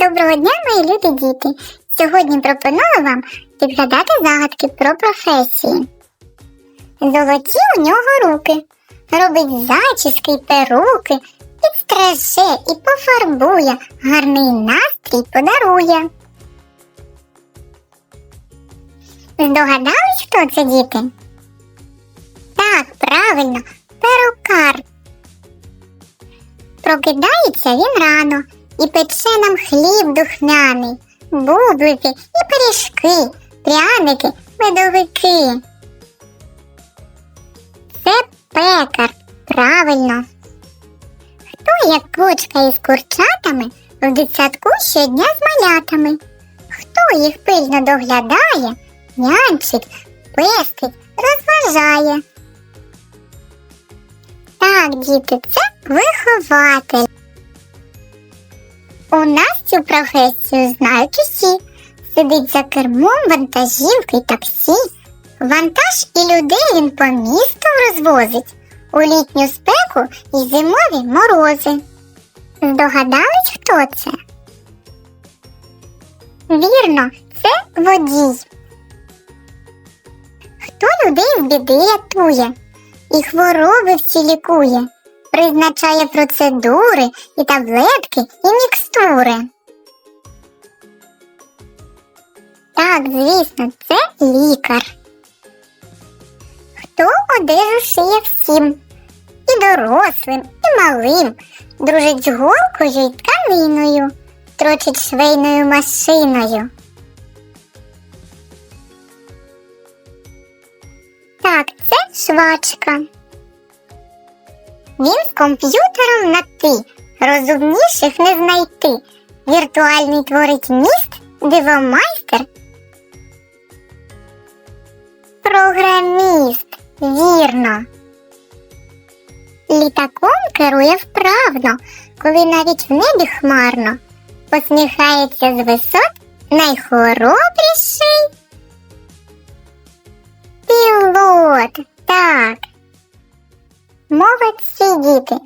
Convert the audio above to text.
Доброго дня, мої любі діти! Сьогодні пропоную вам відгадати загадки про професії. Золоті у нього руки, робить зачіски й перуки, підстриже і пофарбує, гарний настрій подарує. Здогадались, хто це діти? Так, правильно, перукар. Прокидається він рано і пече нам хліб духмяний, бублики і пиріжки, пряники, медовики. Це пекар, правильно. Хто як квочка із курчатами в дитсадку щодня з малятами? Хто їх пильно доглядає, нянчить, пестить, розважає? Так, діти, це вихователь. У нас цю професію знають усі. Сидить за кермом вантажівки таксі. Вантаж і людей він по місту розвозить у літню спеку і зимові морози. Здогадались, хто це? Вірно, це водій. Хто людей в біди рятує і хвороби всі лікує, призначає процедури і таблетки і мікстури. Так, звісно, це лікар. Хто одежу шиє всім, і дорослим, і малим, дружить з голкою й тканиною, трочить швейною машиною. Так, це швачка. Він з комп'ютером на ти, розумніших не знайти. Віртуальний творить міст, дивомайстер. Програміст, вірно. Літаком керує вправно, коли навіть в небі хмарно. Посміхається з висот найхоробріший. Пілот, так. Молодці, діти,